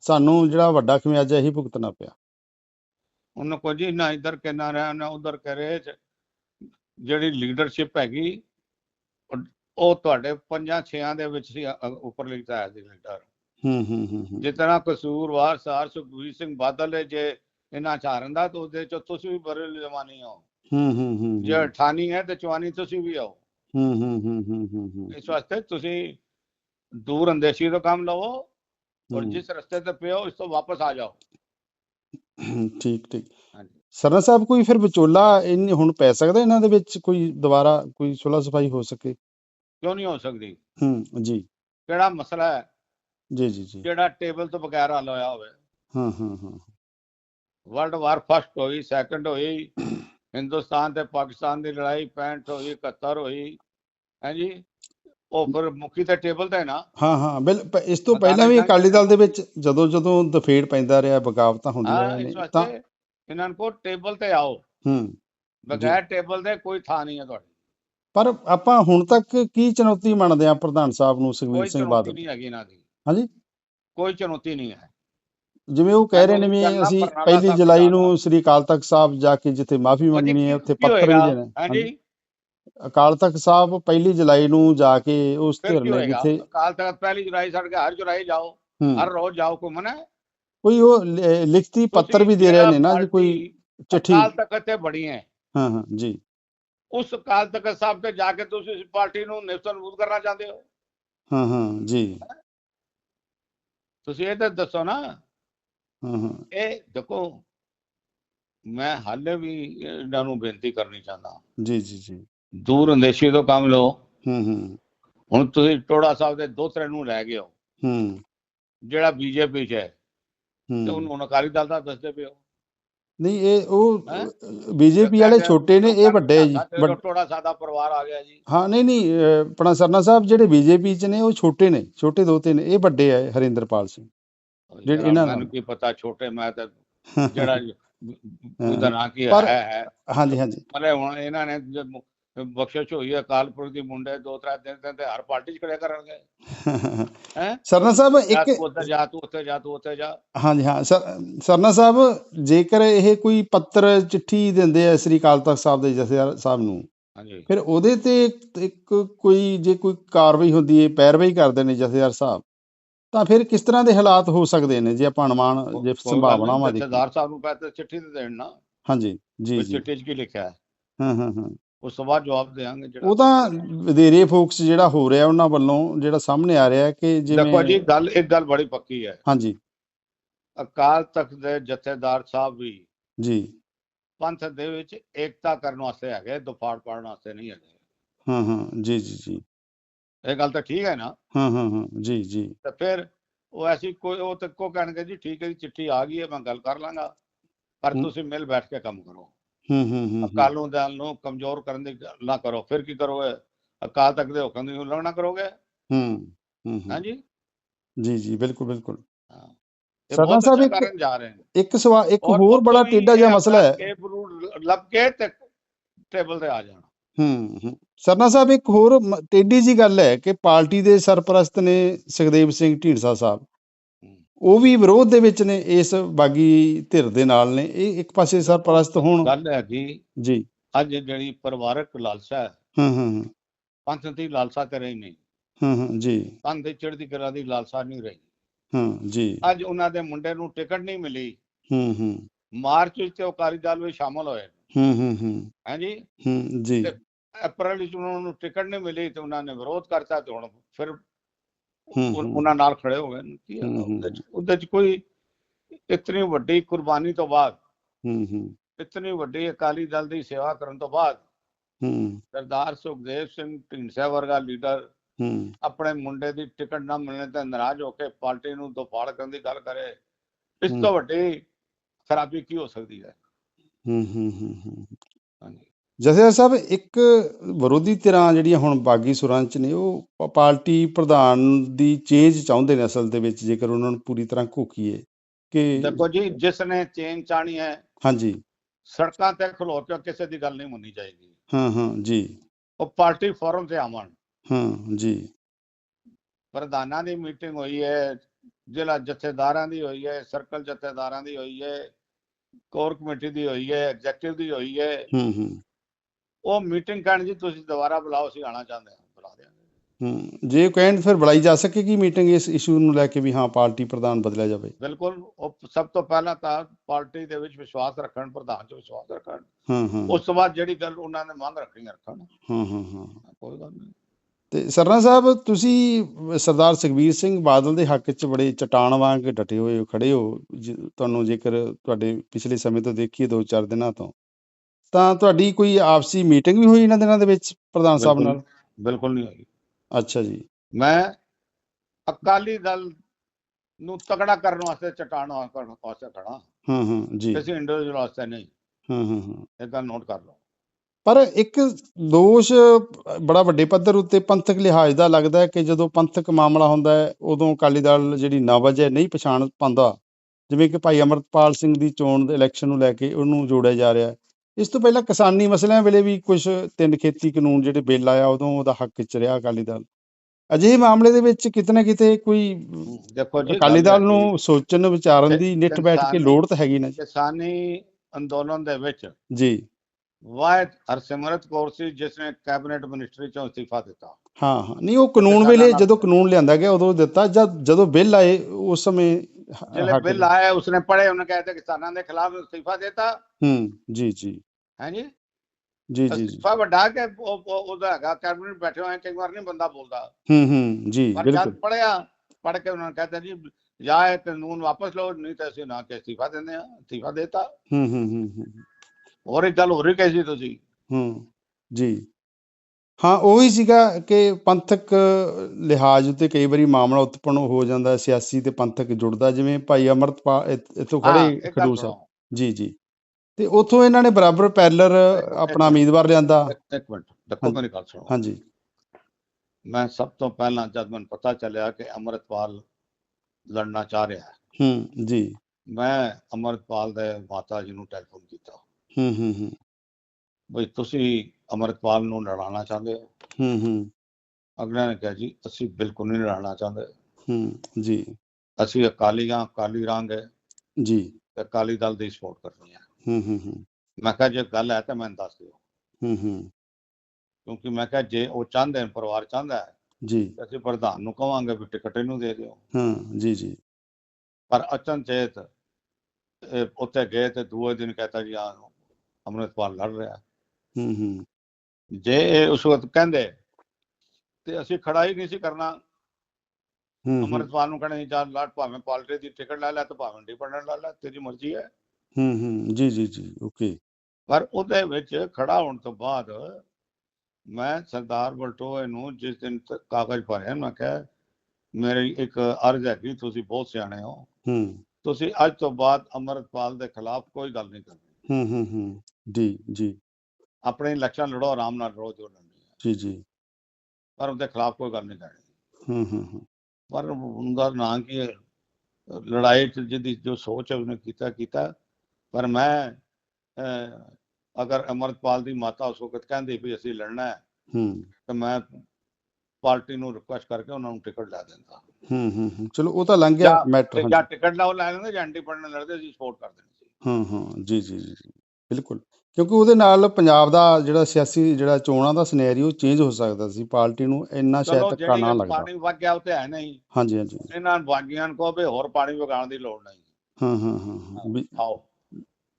ਸਾਨੂੰ ਜਿਹੜਾ ਵੱਡਾ ਖਮਿਆਜਾ ਇਹੀ ਭੁਗਤਣਾ ਪਿਆ। ਉਹਨਾਂ ਕੋ ਜੀ ਨਾ ਇਧਰ ਕੇ ਨਾ ਰਹਿ ਨਾ ਉਧਰ ਕਰੇ ਜਿਹੜੀ ਲੀਡਰਸ਼ਿਪ ਹੈਗੀ ਉਹ- ਤੁਹਾਡੇ ਪੰਜਾਂ ਛਿਆਂ ਦੇ ਵਿੱਚ ਅ- ਉੱਪਰ ਲਿਖਦਾ ਹੈ ਜੀ ਲੀਡਰ ਹੂੰ ਹੂੰ ਹੂੰ ਹੂੰ। ਜਿਤਨਾ ਕਸੂਰਵਾਰ ਸਾਰ ਸੁਖਬੀਰ ਸਿੰਘ ਬਾਦਲ ਹੈ ਜੇ ਇਹਨਾਂ ਚਾਰਨ ਦਾ ਤਾਂ ਉਹਦੇ ਚ ਤੁਸੀਂ ਵੀ ਬਰੇ ਜ਼ਮਾਨੀ ਹੋ। ਹੂੰ ਹੂੰ ਹੂੰ ਜੇ 18 ਹੈ ਤੇ 54 ਤੁਸੀਂ ਵੀ ਆਓ। ਹੂੰ ਹੂੰ ਹੂੰ ਹੂੰ ਹੂੰ ਹੂੰ। ਇਸ ਵਾਸਤੇ ਤੁਸੀਂ ਦੂਰ ਅੰਦੇਸ਼ੀ ਤੋਂ ਕੰਮ ਲਵੋ ਔਰ। ਜਿਸ ਰਸਤੇ ਤੇ ਪਿਓ ਇਸ ਤੋਂ ਵਾਪਸ ਆ ਜਾਓ। ਠੀਕ ਠੀਕ। ਸਰਨਾ ਸਾਹਿਬ ਕੋਈ ਫਿਰ ਵਿਚੋਲਾ ਇੰਨ ਹੁਣ ਪੈ ਸਕਦਾ ਇਹਨਾਂ ਦੇ ਵਿੱਚ ਕੋਈ ਦੁਬਾਰਾ ਕੋਈ ਸੁਲਾ ਸਫ਼ਾਈ ਹੋ ਸਕੇ? ਕਿਉਂ ਨਹੀਂ ਹੋ ਸਕਦੀ? ਹੂੰ ਜੀ। ਕਿਹੜਾ ਮਸਲਾ ਹੈ? ਜੀ ਜੀ ਜੀ। ਜਿਹੜਾ ਟੇਬਲ ਤੋਂ ਬਗੈਰ ਹੱਲ ਹੋਇਆ ਹੋਵੇ। ਹਾਂ ਹਾਂ ਹਾਂ। ਵਰਲਡ ਵਾਰ ਫਸਟ ਹੋਈ ਸੈਕੰਡ ਹੋਈ ਹਿੰਦੁਸਤਾਨ ਤੇ ਪਾਕਿਸਤਾਨ ਦੀ ਲੜਾਈ 65 ਹੋਈ 71 ਹੋਈ ਹਾਂਜੀ ਉਹ ਫਿਰ ਮੁਖੀ ਤੇ ਟੇਬਲ ਤੇ ਹੈ ਨਾ। ਹਾਂ ਹਾਂ ਬਿਲ ਇਸ ਤੋਂ ਪਹਿਲਾਂ ਵੀ ਅਕਾਲੀ ਦਲ ਦੇ ਵਿੱਚ ਜਦੋਂ ਜਦੋਂ ਦਫੇੜ ਪੈਂਦਾ ਰਿਹਾ ਬਗਾਵਤਾਂ ਹੁੰਦੀਆਂ ਨੇ ਤਾਂ ਇਹਨਾਂ ਨੂੰ ਟੇਬਲ ਤੇ ਆਓ। ਹੂੰ। ਬਗੈਰ ਟੇਬਲ ਦੇ ਕੋਈ ਥਾਂ ਨਹੀਂ ਹੈ ਤੁਹਾਡੀ। ਪਰ ਆਪਾਂ ਹੁਣ ਤੱਕ ਕੀ ਚੁਣੌਤੀ ਮੰਨਦੇ ਆ ਪ੍ਰਧਾਨ ਸਾਹਿਬ ਨੂੰ ਸੁਖਬੀਰ ਕੋਈ ਸਿੰਘ ਚੁਣੌਤੀ ਬਾਦਲ ਨਹੀਂ ਹੈਗੀ ਇਹਨਾਂ ਦੀ। ਹਾਂਜੀ? ਕੋਈ ਚੁਣੌਤੀ ਨਹੀਂ ਹੈ। ਜਿਵੇਂ ਉਹ ਕਹਿ ਰਹੇ ਨੇ ਵੀ ਅਸੀਂ ਪਹਿਲੀ ਜੁਲਾਈ। ਨੂੰ ਸ੍ਰੀ ਅਕਾਲ ਤਖਤ ਸਾਹਿਬ ਜਾ ਕੇ ਜਿੱਥੇ ਮਾਫੀ ਮੰਗਣੀ ਹੈ ਕੀ- ਉੱਥੇ ਕੀ ਪੱਤਰ ਵੀ? ਦੇਣਾ ਹਾਂਜੀ। ਅਕਾਲ ਤਖਤ ਸਾਹਿਬ ਪਹਿਲੀ ਜੁਲਾਈ ਨੂੰ ਜਾ ਕੇ ਉਸ ਫਿਰ ਧਿਰ ਕੀ ਨੇ ਹੋਏਗਾ? ਜਿੱਥੇ ਅਕਾਲ ਤਖਤ ਪਹਿਲੀ ਜੁਲਾਈ ਛੱਡ ਕੇ ਹਰ ਜੁਲਾਈ ਜਾਓ ਹਰ ਰੋਜ਼ ਜਾਓ ਕੋਈ ਮਨਾ? ਕੋਈ ਉਹ ਲਿਖਤੀ ਪੱਤਰ ਵੀ ਦੇ ਰਹੇ ਨੇ ਨਾ ਜੀ ਕੋਈ ਚਿੱਠੀ। ਅਕਾਲ ਤਖਤ ਤੇ ਬਣੀ ਹੈ। ਹਾਂ ਹਾਂ ਜੀ। ਉਸ ਅਕਾਲ ਤਖਤ ਸਾਹਿਬ ਤੇ ਜਾ ਕੇ ਤੁਸੀਂ ਇਸ ਪਾਰਟੀ ਨੂੰ ਨਿਸ਼ਚਲ ਕਰਨਾ ਚਾਹੁੰਦੇ ਹੋ? ਹਾਂ ਹਾਂ ਜੀ। ਤੁਸੀਂ ਇਹ ਤਾਂ ਦੱਸੋ ਨਾ। ਇਹ ਦੇਖੋ ਮੈਂ ਹਾਲੇ ਵੀ ਇਹਨਾਂ ਨੂੰ ਬੇਨਤੀ ਕਰਨੀ ਚਾਹੁੰਦਾ ਜੀ ਜੀ ਜੀ। ਦੂਰ ਅੰਦੇਸ਼ੀ ਤੋਂ ਕੰਮ ਲਓ। ਹੂੰ ਹੂੰ। ਹੁਣ ਤੁਸੀਂ ਟੋੜਾ ਸਾਹਿਬ ਦੇ ਦੋਤਰੇ ਨੂੰ ਲੈ ਗਏ ਹੋ ਹੂੰ। ਜਿਹੜਾ ਬੀਜੇਪੀ 'ਚ ਹੈ ਤੇ ਉਹਨੂੰ ਅਕਾਲੀ ਦਲ ਦਾ ਦੱਸਦੇ ਪਿਓ ਨਹੀਂ ਇਹ ਉਹ ਬੀਜੇਪੀ ਵਾਲੇ ਛੋਟੇ ਨੇ ਇਹ ਵੱਡੇ ਜੀ। ਵੱਡ- ਟੋੜਾ ਸਾਦਾ ਪਰਿਵਾਰ ਆ ਗਿਆ ਜੀ। ਹਾਂ ਨਹੀਂ ਨਹੀਂ ਆਪਣਾ ਸਰਨਾ ਸਾਹਿਬ ਜਿਹੜੇ ਬੀਜੇਪੀ ਚ ਨੇ ਉਹ ਛੋਟੇ ਨੇ ਛੋਟੇ ਦੋਤੇ ਨੇ ਇਹ ਵੱਡੇ ਆ ਹਰਿੰਦਰਪਾਲ ਸਿੰਘ। ਇਹਨਾਂ ਮੈਨੂੰ ਕੀ ਪਤਾ ਛੋਟੇ ਮੈਂ ਤਾਂ ਜਿਹੜਾ ਉਹਦਾ ਨਾਂ ਕੀ ਹੈ ਹੈ। ਹਾਂਜੀ ਹਾਂਜੀ। ਮਲੇ ਹੁਣ ਇਹਨਾਂ ਨੇ ਬਖਸ਼ਿਸ਼ ਹੋਈ ਹੈ ਅਕਾਲਪੁਰ ਦੀ ਮੁੰਡੇ ਦੋ ਤਰ੍ਹਾਂ ਦਿਨ ਤੇ ਹਰ ਪਾਰਟੀ 'ਚ ਖੜਿਆ ਕਰਨਗੇ। ਹੈ? ਸਰਨਾ ਸਾਹਿਬ ਇੱਕ ਉੱਥੇ ਜਾ ਤੂੰ ਉੱਥੇ ਜਾ ਤੂੰ ਉੱਥੇ ਜਾ। ਹਾਂਜੀ ਹਾਂ। ਸਰ- ਸਰਨਾ ਸਾਹਿਬ ਜੇਕਰ ਇਹ ਕੋਈ ਪੱਤਰ ਚਿੱਠੀ ਦਿੰਦੇ ਆ ਸ੍ਰੀ ਅਕਾਲ ਤਖਤ ਸਾਹਿਬ ਦੇ ਜਥੇਦਾਰ ਸਾਹਿਬ ਨੂੰ ਹਾਂਜੀ। ਫਿਰ ਉਹਦੇ ਤੇ ਇੱਕ ਕੋਈ ਜੇ ਕੋਈ ਕਾਰਵਾਈ ਹੁੰਦੀ ਹੈ ਪੈਰਵਾਈ ਕਰਦੇ ਨੇ ਜਥੇਦਾਰ ਸਾਹਿਬ? ਤਾਂ ਫਿਰ ਕਿਸ ਤਰ੍ਹਾਂ ਦੇ ਹਾਲਾਤ ਹੋ ਸਕਦੇ ਨੇ ਜੇ ਆਪਾਂ ਅਨੁਮਾਨ ਜੇ ਸੰਭਾਵਨਾਵਾਂ ਦੇਖੀਏ। ਜਥੇਦਾਰ ਸਾਹਿਬ ਨੂੰ ਪਹਿਲਾਂ ਚਿੱਠੀ ਤੇ ਦੇਣ ਨਾ। ਹਾਂਜੀ ਜੀ ਜੀ। ਚਿੱਠੀ 'ਚ ਕੀ ਲਿਖਿਆ ਹੈ? ਹਾਂ ਹਾਂ ਹਾਂ। ਉਸ ਤੋਂ ਬਾਅਦ ਜਵਾਬ ਦੇਵਾਂਗੇ ਜਿਹੜਾ ਉਹ ਤਾਂ ਵਧੇਰੇ ਫੋਕਸ ਜਿਹੜਾ ਹੋ ਰਿਹਾ ਉਹਨਾਂ ਵੱਲੋਂ ਜਿਹੜਾ ਸਾਹਮਣੇ ਆ ਰਿਹਾ ਕਿ ਦੇਖੋ ਜੀ ਜਿਵੇਂ ਗੱਲ ਇੱਕ ਗੱਲ ਬੜੀ ਪੱਕੀ ਹੈ। ਹਾਂਜੀ। ਅਕਾਲ ਤਖਤ ਦੇ ਜਥੇਦਾਰ ਸਾਹਿਬ ਵੀ ਜੀ। ਪੰਥ ਦੇ ਵਿੱਚ ਏਕਤਾ ਕਰਨ ਵਾਸਤੇ ਹੈਗੇ ਦਫਾੜ ਪਾੜਨ ਵਾਸਤੇ ਨਹੀਂ ਹੈਗੇ। ਹਾਂ ਹਾਂ। ਜੀ ਜੀ ਜੀ। ਇਹ ਗੱਲ ਤਾਂ ਠੀਕ ਹੈ ਨਾ। ਹਾਂ ਹਾਂ ਹਾਂ। ਜੀ ਜੀ। ਤੇ ਫਿਰ ਉਹ ਐਸੀ ਕੋਈ ਉਹ ਤੇ ਕੋ ਕਹਿਣਗੇ ਜੀ ਠੀਕ ਹੈ ਜੀ ਚਿੱਠੀ ਆ ਗਈ ਹੈ ਮੈਂ ਗੱਲ ਕਰ ਲਾਂਗਾ। ਪਰ। ਤੁਸੀਂ ਮਿਲ ਬੈਠ ਕੇ ਕੰਮ ਕਰੋ। ਹੂੰ ਹੂੰ ਹੂੰ, ਅਕਾਲ ਨੂੰ ਦਲ ਨੂੰ ਕਮਜ਼ੋਰ ਕਰਨ ਦੀ ਨਾ ਕਰੋ। ਫਿਰ ਕੀ ਕਰੋਗੇ? ਅਕਾਲ ਤਖਤ ਦੇ ਹੁਕਮ ਦੀ ਉਲੰਘਣਾ ਕਰੋਗੇ? ਹੂੰ ਹਾਂਜੀ? ਜੀ ਜੀ ਬਿਲਕੁਲ ਬਿਲਕੁਲ। ਹਾਂ। ਸਰਦਾਰ ਸਾਹਿਬ ਇੱਕ- ਕਰਨ ਜਾ ਰਹੇ ਨੇ। ਇੱਕ ਸਵਾਲ ਇੱਕ ਹੋਰ ਬੜਾ ਟੇਢਾ ਜਿਹਾ ਮਸਲਾ ਹੈ। ਇਹ ਬਰੂਦ ਲੱਭ ਕੇ ਤੇ ਟੇਬਲ ਤੇ ਆ ਜਾਣਾ। ਹੂੰ ਹੂੰ। ਸਰਨਾ ਸਾਹਿਬ ਇੱਕ ਹੋਰ ਟੇਢੀ ਜੀ ਗੱਲ ਹੈ ਕਿ ਪਾਰਟੀ ਦੇ ਸਰਪ੍ਰਸਤ ਨੇ ਸੁਖਦੇਵ ਸਿੰਘ ਢੀਂਡਸਾ ਸਾਹਿਬ। ਉਹ ਵੀ ਵਿਰੋਧ ਦੇ ਵਿੱਚ ਨੇ ਇਸ ਬਾਗੀ ਧਿਰ ਦੇ ਨਾਲ ਨੇ। ਇਹ ਇੱਕ ਪਾਸੇ ਸਰਪ੍ਰਸਤ ਹੋਣ। ਗੱਲ ਹੈ ਕਿ ਜੀ। ਅੱਜ ਜਿਹੜੀ ਪਰਿਵਾਰਕ ਲਾਲਸਾ ਹੈ ਹਾਂ ਪੰਥ ਦੀ ਲਾਲਸਾ ਤੇ ਰਹੀ ਨਹੀਂ। ਹਾਂ ਹਾਂ ਜੀ। ਪੰਥ ਦੀ ਚੜ੍ਹਦੀ ਕਲਾ ਦੀ ਲਾਲਸਾ ਨਹੀਂ ਰਹੀ। ਹਾਂ ਜੀ। ਅੱਜ ਉਹਨਾਂ ਦੇ ਮੁੰਡੇ ਨੂੰ ਟਿਕਟ ਨਹੀਂ ਮਿਲੀ। ਹੂੰ ਹੂੰ। ਮਾਰਚ ਵਿੱਚ ਉਹ ਅਕਾਲੀ ਦਲ ਵਿੱਚ ਸ਼ਾਮਲ ਹੋਏ। ਹੂੰ ਹੂੰ ਹੂੰ। ਹਾਂਜੀ ਹੂੰ ਜੀ। ਅਪ੍ਰੈਲ ਵਿੱਚ ਉਹਨਾਂ ਨੂੰ ਟਿਕਟ ਨਹੀਂ ਮਿਲੀ ਤੇ ਉਹਨਾਂ ਨੇ ਵਿਰੋਧ ਕਰਤਾ ਤੇ ਹੁਣ ਫਿਰ। ਉਹਨਾਂ ਨਾਲ ਖੜੇ ਹੋ ਗਏ। ਉਹਦੇ ਚ- ਕੋਈ ਇਤਨੀ ਵੱਡੀ ਕੁਰਬਾਨੀ ਤੋਂ ਬਾਅਦ ਹੂੰ ਹੂੰ। ਇਤਨੀ ਵੱਡੀ ਅਕਾਲੀ ਦਲ ਦੀ ਸੇਵਾ ਕਰਨ ਤੋਂ ਬਾਅਦ ਹੂੰ। ਸਰਦਾਰ ਸੁਖਦੇਵ ਸਿੰਘ ਢੀਂਡਸਾ ਵਰਗਾ ਲੀਡਰ ਹੂੰ। ਆਪਣੇ ਮੁੰਡੇ ਦੀ ਟਿਕਟ ਨਾ ਮਿਲਣੇ ਤੇ ਨਾਰਾਜ਼ ਹੋ ਕੇ ਪਾਰਟੀ ਨੂੰ ਦੋਪਾੜ ਕਰਨ ਦੀ ਗੱਲ ਕਰੇ ਇਸ। ਤੋਂ ਵੱਡੀ ਖਰਾਬੀ ਕੀ ਹੋ ਸਕਦੀ ਹੈ? ਹੂੰ ਹੂੰ ਹੂੰ ਹੂੰ। ਹਾਂਜੀ। ਜਥੇਦਾਰ ਸਾਹਿਬ ਇੱਕ ਵਿਰੋਧੀ ਧਿਰਾਂ ਜਿਹੜੀਆਂ ਹੁਣ ਬਾਗੀ ਸੁਰਾਂ ਚ ਨੇ ਉਹ ਪਾਰਟੀ ਪ੍ਰਧਾਨ ਦੀ ਚੇਂਜ ਚਾਹੁੰਦੇ ਨੇ ਅਸਲ ਦੇ ਵਿੱਚ ਜੇਕਰ ਉਹਨਾਂ ਨੂੰ ਪੂਰੀ ਤਰ੍ਹਾਂ ਘੋਖੀਏ ਕਿ ਦੇਖੋ ਜੀ ਜਿਸ ਨੇ ਚੇਂਜ ਚਾਣੀ ਹੈ ਹਾਂਜੀ। ਸੜਕਾਂ ਤੇ ਖਲੋ ਕੇ ਕਿਸੇ ਦੀ ਗੱਲ ਨਹੀਂ ਮੰਨੀ ਜਾਏਗੀ। ਹਾਂ ਹਾਂ ਜੀ। ਉਹ ਪਾਰਟੀ ਫੋਰਮ ਤੇ ਆਵਣ। ਹਾਂ ਜੀ। ਪ੍ਰਧਾਨਾਂ ਦੀ ਮੀਟਿੰਗ ਹੋਈ ਹੈ ਜ਼ਿਲ੍ਹਾ ਜਥੇਦਾਰਾਂ ਦੀ ਹੋਈ ਹੈ ਸਰਕਲ ਜਥੇਦਾਰਾਂ ਦੀ ਹੋਈ ਹੈ ਕੋਰ ਕਮੇਟੀ ਦੀ ਹੋਈ ਹੈ ਐਗਜ਼ੈਕਟਿਵ ਦੀ ਹੋਈ ਹੈ। ਹੂੰ ਹੂੰ। ਉਹ ਮੀਟਿੰਗ ਕਰਨ ਜੀ ਤੁਸੀਂ ਦੁਬਾਰਾ ਬੁਲਾਓ ਅਸੀਂ ਆਣਾ ਚਾਹੁੰਦੇ ਹਾਂ ਬੁਲਾ ਦਿਆਂਗੇ। ਹੂੰ ਜੇ ਕਹਿਣ ਫਿਰ ਬੁਲਾਈ ਜਾ ਸਕੇਗੀ ਮੀਟਿੰਗ ਇਸ ਇਸ਼ੂ ਨੂੰ ਲੈ ਕੇ ਵੀ ਹਾਂ ਪਾਰਟੀ ਪ੍ਰਧਾਨ ਬਦਲਿਆ ਜਾਵੇ? ਬਿਲਕੁਲ ਉਹ ਸਭ ਤੋਂ ਪਹਿਲਾਂ ਤਾਂ ਪਾਰਟੀ ਦੇ ਵਿੱਚ ਵਿਸ਼ਵਾਸ ਰੱਖਣ ਪ੍ਰਧਾਨ 'ਚ ਵਿਸ਼ਵਾਸ ਰੱਖਣ। ਹਾਂ ਹਾਂ। ਉਸ ਤੋਂ ਬਾਅਦ ਜਿਹੜੀ ਗੱਲ ਉਹਨਾਂ ਨੇ ਮੰਗ ਰੱਖਣੀ ਰੱਖਣ। ਹਾਂ ਹਾਂ ਹਾਂ। ਕੋਈ ਗੱਲ ਨਹੀਂ। ਤੇ ਸਰਨਾ ਸਾਹਿਬ ਤੁਸੀਂ ਸਰਦਾਰ ਸੁਖਬੀਰ ਸਿੰਘ ਬਾਦਲ ਦੇ ਹੱਕ 'ਚ ਬੜੇ ਚਟਾਨ ਵਾਂਗ ਡਟੇ ਹੋਏ ਖੜੇ ਹੋ। ਤੁਹਾਨੂੰ ਜੇਕਰ ਤੁਹਾਡੇ ਪਿਛਲੇ ਸਮੇਂ ਤੋਂ ਦੇਖੀਏ ਦੋ ਚਾਰ ਦਿਨਾਂ ਤੋਂ। ਤਾਂ ਤੁਹਾਡੀ ਕੋਈ ਆਪਸੀ ਮੀਟਿੰਗ ਵੀ ਹੋਈ ਇਹਨਾਂ ਦਿਨਾਂ ਦੇ ਵਿੱਚ ਪ੍ਰਧਾਨ ਸਾਹਿਬ ਨਾਲ? ਬਿਲਕੁਲ ਨਹੀਂ ਹੋਈ। ਅੱਛਾ ਜੀ। ਮੈਂ ਅਕਾਲੀ ਦਲ ਨੂੰ ਤਗੜਾ ਕਰਨ ਵਾਸਤੇ ਕਰਨ ਵਾਸਤੇ ਖੜਾ ਹਾਂ। ਹਾਂ ਜੀ। ਕਿਸੇ ਇੰਡੀਵਿਜੂਅਲ ਵਾਸਤੇ ਨਹੀਂ। ਹਾਂ ਹਾਂ ਹਾਂ। ਇਹ ਗੱਲ ਨੋਟ ਕਰ ਲਓ। ਪਰ ਇੱਕ ਦੋਸ਼ ਬੜਾ ਵੱਡੇ ਪੱਧਰ ਉੱਤੇ ਪੰਥਕ ਲਿਹਾਜ਼ ਦਾ ਲੱਗਦਾ ਹੈ ਕਿ ਜਦੋਂ ਪੰਥਕ ਮਾਮਲਾ ਹੁੰਦਾ ਹੈ ਉਦੋਂ ਅਕਾਲੀ ਦਲ ਜਿਹੜੀ ਨਾਵਜ ਨਹੀਂ ਪਛਾਣ ਪਾਉਂਦਾ। ਜਿਵੇਂ ਕਿ ਭਾਈ ਅਮਰਤਪਾਲ ਸਿੰਘ ਦੀ ਚੋਣ ਦੇ ਇਲੈਕਸ਼ਨ ਨੂੰ ਲੈ ਕੇ ਉਹਨੂੰ ਜੋੜਿਆ ਜਾ ਰਿਹਾ ਹੈ। ਇਸ ਤੋਂ ਪਹਿਲਾਂ ਕਿਸਾਨੀ ਮਸਲਿਆਂ ਵੇਲੇ ਵੀ ਕੁਝ ਤਿੰਨ ਖੇਤੀ ਕਾਨੂੰਨ ਜਿਹੜੇ ਬਿੱਲ ਆਇਆ ਉਦੋਂ ਉਹਦਾ ਹੱਕ ਵਿੱਚ ਰਿਹਾ ਅਕਾਲੀ ਦਲ। ਅਜਿਹੇ ਮਾਮਲੇ ਦੇ ਵਿੱਚ ਕਿਤੇ ਨਾ ਕਿਤੇ ਕੋਈ ਦੇਖੋ ਜੀ ਅਕਾਲੀ ਦਲ ਨੂੰ ਸੋਚਣ ਵਿਚਾਰਨ ਦੀ ਨਿੱਠ ਬੈਠ ਕੇ ਲੋੜ ਤਾਂ ਹੈਗੀ ਨਾ ਕਿਸਾਨੀ ਅੰਦੋਲਨ ਦੇ ਵਿੱਚ ਜੀ। ਵਾਹਿਦ ਹਰਸਿਮਰਤ ਕੌਰ ਸੀ ਜਿਸ ਨੇ ਕੈਬਨਿਟ ਮਿਨਿਸਟਰੀ ਚੋਂ ਅਸਤੀਫਾ ਦਿੱਤਾ। ਹਾਂ ਹਾਂ। ਨਹੀਂ ਉਹ ਕਾਨੂੰਨ ਵੇਲੇ ਜਦੋਂ ਕਾਨੂੰਨ ਲਿਆਂਦਾ ਗਿਆ ਉਦੋਂ ਦਿੱਤਾ। ਜਦ ਜਦੋਂ ਬਿੱਲ ਆਏ ਉਸ ਸਮੇਂ ਜਿਹੜੇ ਬਿੱਲ। ਆਇਆ ਉਸਨੇ ਪੜ੍ਹੇ ਉਹਨੇ ਕਹਿੰਦੇ ਕਿਸਾਨਾਂ ਦੇ ਖਿਲਾਫ ਅਸਤੀਫਾ ਦਿੱਤਾ। ਹੂੰ। ਜੀ ਜੀ। ਹੈ ਜੀ ਜੀ ਜੀ। ਵੱਡਾ ਕਿ ਉਹ- ਉਹ- ਉਹਦਾ ਹੈਗਾ ਕੈਬਨਿਟ ਬੈਠੇ ਹੋਏ ਕਈ ਵਾਰ ਨਹੀਂ ਬੰਦਾ ਬੋਲਦਾ। ਹੂੰ ਹੂੰ ਜੀ ਬਿਲਕੁਲ। ਪੜਿਆ ਪੜ ਕੇ ਉਹਨਾਂ ਨੇ ਕਹਿੰਦਾ ਜੀ ਜਾਂ ਇਹ ਕਾਨੂੰਨ ਵਾਪਸ ਲਓ ਨਹੀਂ ਤਾਂ ਅਸੀਂ ਨਾ ਕਿ ਅਸਤੀਫਾ ਦਿੰਦੇ ਆ ਅਸਤੀਫਾ ਦੇਤਾ। ਹੂੰ ਹੂੰ ਹੂੰ ਹੂੰ। ਹੋਰ ਇੱਕ ਗੱਲ ਹੋ ਰਹੀ ਕਹੀ ਸੀ ਤੁਸੀਂ। ਹੂੰ ਜੀ। ਹਾਂ ਉਹ ਹੀ ਸੀਗਾ ਕਿ ਪੰਥਕ ਲਿਹਾਜ਼ ਉਤੇ ਕਈ ਵਾਰੀ ਮਾਮਲਾ ਉਤਪੰਨ ਹੋ ਜਾਂਦਾ ਸਿਆਸੀ ਤੇ ਪੰਥਕ ਜੁੜਦਾ ਜਿਵੇਂ ਭਾਈ ਅਮਰਤਪਾਲ ਇੱਥੋਂ ਖੜੇ ਖਡੂਰ ਸਾਹਿਬ। ਜੀ ਜੀ। ਤੇ ਉੱਥੋਂ ਇਹਨਾਂ ਨੇ ਬਰਾਬਰ ਪੈਰਲਰ ਆਪਣਾ ਉਮੀਦਵਾਰ ਲਿਆਂਦਾ। ਇੱਕ- ਮਿੰਟ ਦੇਖੋ। ਮੇਰੀ ਗੱਲ ਸੁਣੋ। ਹਾਂਜੀ। ਮੈਂ ਸਭ ਤੋਂ ਪਹਿਲਾਂ ਜਦ ਮੈਨੂੰ ਪਤਾ ਚੱਲਿਆ ਕਿ ਅਮਰਤਪਾਲ ਲੜਨਾ ਚਾਹ ਰਿਹਾ ਹੈ ਹੂੰ ਜੀ। ਮੈਂ ਅਮਰਤਪਾਲ ਦੇ ਮਾਤਾ ਜੀ ਨੂੰ ਟੈਲੀਫੋਨ ਕੀਤਾ। ਹੂੰ ਹੂੰ ਹੂੰ। ਬਈ ਤੁਸੀਂ ਅਮਰਤਪਾਲ ਨੂੰ ਲੜਾਉਣਾ ਚਾਹੁੰਦੇ ਹੋ? ਹੂੰ ਹੂੰ। ਅਗਲੇ ਨੇ ਕਿਹਾ ਜੀ ਅਸੀਂ ਬਿਲਕੁਲ ਨਹੀਂ ਲੜਾਉਣਾ ਚਾਹੁੰਦੇ। ਹੂੰ ਜੀ। ਅਸੀਂ ਅਕਾਲੀ ਹਾਂ ਅਕਾਲੀ ਰੰਗ ਹੈ। ਜੀ। ਤੇ ਅਕਾਲੀ ਦਲ ਦੀ ਸਪੋਰਟ ਕਰਨੀ ਹੈ। ਹੂੰ ਹੂੰ ਹੂੰ। ਮੈਂ ਕਿਹਾ ਜੇ ਗੱਲ ਹੈ ਤਾਂ ਮੈਨੂੰ ਦੱਸ ਦਿਓ। ਹੂੰ ਹੂੰ। ਕਿਉਂਕਿ ਮੈਂ ਕਿਹਾ ਜੇ ਉਹ ਚਾਹੁੰਦੇ ਨੇ ਪਰਿਵਾਰ ਚਾਹੁੰਦਾ ਹੈ ਜੀ। ਅਸੀਂ ਪ੍ਰਧਾਨ ਨੂੰ ਕਵਾਂਗੇ ਵੀ ਟਿਕਟ ਇਹਨੂੰ ਦੇ ਦਿਓ। ਹਾਂ ਜੀ ਜੀ। ਪਰ ਅਚਨਚੇਤ ਉੱਥੇ ਗਏ ਤੇ ਦੂਏ ਦਿਨ ਕਹਤਾ ਜੀ ਆ ਅੰਮ੍ਰਿਤਪਾਲ ਲੜ ਰਿਹਾ ਹੂੰ। ਹੂੰ ਜੇ ਉਸ ਵਕਤ ਕਹਿੰਦੇ ਤੇ ਅਸੀਂ ਖੜਾ ਹੀ ਨਹੀਂ ਸੀ ਕਰਨਾ। ਅੰਮ੍ਰਿਤਪਾਲ ਨੂੰ ਸੀ ਚੱਲ ਲੜ ਭਾਵੇਂ ਪਾਰਟੀ ਦੀ ਟਿਕਟ ਲੈ ਲੈ ਤੇ ਭਾਵੇਂ ਇੰਡੀਪੈਂਡੈਂਟ ਲੈ ਲੈ ਤੇਰੀ ਮਰਜ਼ੀ ਹੈ। ਹੂੰ ਹੂੰ ਜੀ ਜੀ ਜੀ ਓਕੇ। ਪਰ ਉਹਦੇ ਵਿੱਚ ਖੜਾ ਹੋਣ ਤੋਂ ਬਾਅਦ ਮੈਂ ਸਰਦਾਰ ਬਲਟੋਏ ਨੂੰ ਜਿਸ ਦਿਨ ਕਾਗਜ਼ ਭਰਿਆ ਮੈਂ ਕਿਹਾ ਮੇਰੀ ਇੱਕ ਅਰਜ਼ ਹੈਗੀ ਤੁਸੀਂ ਬਹੁਤ ਸਿਆਣੇ ਹੋ। ਹੂੰ। ਤੁਸੀਂ ਅੱਜ ਤੋਂ ਬਾਅਦ ਅਮਰਤਪਾਲ ਦੇ ਖਿਲਾਫ ਕੋਈ ਗੱਲ ਨਹੀਂ ਕਰਨੀ। ਹੂੰ ਹੂੰ ਹੂੰ ਜੀ ਜੀ। ਆਪਣੇ ਇਲੈਕਸ਼ਨ ਲੜੋ ਆਰਾਮ ਨਾਲ ਲੜੋ ਜੋ ਲੜਨੀ ਹੈ। ਜੀ ਜੀ। ਪਰ ਉਹਦੇ ਖਿਲਾਫ ਕੋਈ ਗੱਲ ਨਹੀਂ ਕਰਨੀ। ਹੂੰ ਹੂੰ ਹੂੰ। ਪਰ ਉਹਦਾ ਨਾਂ ਕੀ ਹੈ? ਲੜਾਈ ਚ ਜਿਹਦੀ ਜੋ ਸੋਚ ਹੈ ਉਹਨੇ ਕੀਤਾ ਕੀਤਾ। ਪਰ ਮੈਂ ਅਗਰ ਅਮਰਤਪਾਲ ਦੀ ਮਾਤਾ ਉਸ ਵਕਤ ਕਹਿੰਦੀ ਵੀ ਅਸੀਂ ਲੜਨਾ ਹੈ ਹੂੰ। ਤੇ ਮੈਂ ਪਾਰਟੀ ਨੂੰ ਰਿਕੁਐਸਟ ਕਰਕੇ ਉਹਨਾਂ ਨੂੰ ਟਿਕਟ ਲੈ ਦਿੰਦਾ। ਹੂੰ ਹੂੰ ਚਲੋ ਉਹ ਤਾਂ ਲੰਘ ਗਿਆ ਮੈਟਰ ਜਾਂ ਟਿਕਟ ਲਾਓ ਲੈ ਲੈਂਦੇ ਜਾਂ ਇੰਡੀਪੈਂਡੈਂਟ ਲੜਦੇ ਸੀ ਸਪੋਰਟ ਕਰ ਸੀ। ਹਾਂ ਹਾਂ। ਜੀ ਜੀ ਜੀ ਬਿਲਕੁਲ। ਕਿਉਂਕਿ ਉਹਦੇ ਨਾਲ ਪੰਜਾਬ ਦਾ ਜਿਹੜਾ ਸਿਆਸੀ ਜਿਹੜਾ ਚੋਣਾਂ ਦਾ ਸਿਨੈਰੀਓ ਚੇਂਜ ਹੋ ਸਕਦਾ ਸੀ। ਪਾਰਟੀ ਨੂੰ ਇੰਨਾ ਸ਼ਾਇਦ ਧੱਕਾ ਨਾ ਲੱਗਦਾ। ਪਾਣੀ ਵਗ ਗਿਆ ਉਹ ਤੇ ਹੈ ਨਹੀਂ। ਹਾਂਜੀ ਹਾਂਜੀ ਇਹਨਾਂ ਬਾਗੀਆਂ ਨੂੰ ਕਹੋ ਵੀ ਹੋਰ ਪਾਣੀ ਵਗਾਉਣ ਦੀ ਲੋੜ ਨਹੀਂ। ਹਾਂ ਹਾਂ ਹਾਂ। ਹਾਂ ਵੀ ਆਓ।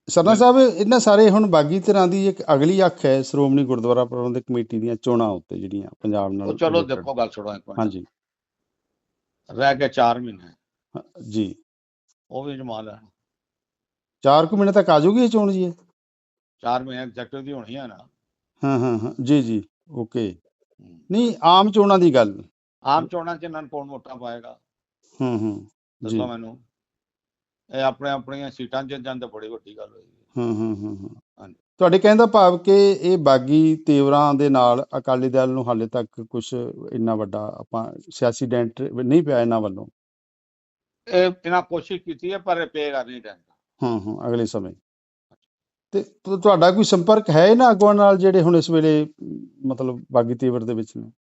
ਸਰਨਾ ਸਾਹਿਬ ਇਹਨਾਂ ਸਾਰੇ ਹੁਣ ਬਾਗੀ ਤਰ੍ਹਾਂ ਦੀ ਇੱਕ ਅਗਲੀ ਅੱਖ ਹੈ ਸ਼੍ਰੋਮਣੀ ਗੁਰਦੁਆਰਾ ਪ੍ਰਬੰਧਕ ਕਮੇਟੀ ਦੀਆਂ ਚੋਣਾਂ ਉੱਤੇ ਜਿਹੜੀਆਂ ਪੰਜਾਬ ਨਾਲ ਚਲੋ। ਦੇਖੋ ਗੱਲ ਸੁਣੋ ਇੱਕ ਮਿੰਟ। ਹਾਂਜੀ। ਰਹਿ ਗਏ 4 ਮਹੀਨੇ। ਜੀ। ਉਹ ਵੀ ਜਮਾ ਲੈਣ 4 ਕੁ ਮਹੀਨੇ ਤੱਕ ਆ ਜਾਊਗੀ ਇਹ ਚੋਣ ਜੀ ਇਹ? 4 ਮਹੀਨੇ ਐਗਜ਼ੈਕਟਿਵ ਦੀ ਹੋਣੀ ਹੈ ਨਾ। ਹਾਂ ਹਾਂ ਹਾਂ। ਜੀ ਜੀ। ਓਕੇ। ਨਹੀਂ ਆਮ ਚੋਣਾਂ ਦੀ ਗੱਲ। ਆਮ ਚੋਣਾਂ 'ਚ ਇਹਨਾਂ ਨੂੰ ਕੌਣ ਵੋਟਾਂ ਪਾਏਗਾ? ਹੂੰ ਹੂੰ। ਦੱਸੋ ਮੈਨੂੰ। ਇਹ ਆਪਣੇ ਆਪਣੀਆਂ ਸੀਟਾਂ 'ਚ ਜਾਂਦੇ ਬੜੀ ਵੱਡੀ ਗੱਲ ਹੋਈ। ਹੂੰ ਹੂੰ ਹੂੰ ਹਾਂਜੀ। ਤੁਹਾਡੇ ਕਹਿਣ ਦਾ ਭਾਵ ਕਿ ਇਹ ਬਾਗੀ ਤੇਵਰਾਂ ਦੇ ਨਾਲ ਅਕਾਲੀ ਦਲ ਨੂੰ ਹਾਲੇ ਤੱਕ ਕੁਝ ਇੰਨਾ ਵੱਡਾ ਆਪਾਂ ਸਿਆਸੀ ਡੈਂਟ ਨਹੀਂ ਪਿਆ ਇਹਨਾਂ ਵੱਲੋਂ? ਇਹ ਇਹਨਾਂ ਕੋਸ਼ਿਸ਼ ਕੀਤੀ ਹੈ ਪਰ ਪਏਗਾ ਨਹੀਂ ਟਾਈਮ ਹਾਂ ਹਾਂ ਅਗਲੇ ਸਮੇਂ। ਤੇ ਤੁਹਾਡਾ ਕੋਈ ਸੰਪਰਕ ਹੈ ਇਹਨਾਂ ਆਗੂਆਂ ਨਾਲ ਜਿਹੜੇ ਹੁਣ ਇਸ ਵੇਲੇ ਮਤਲਬ ਬਾਗੀ ਤੇਵਰ ਦੇ ਵਿੱਚ ਨੇ?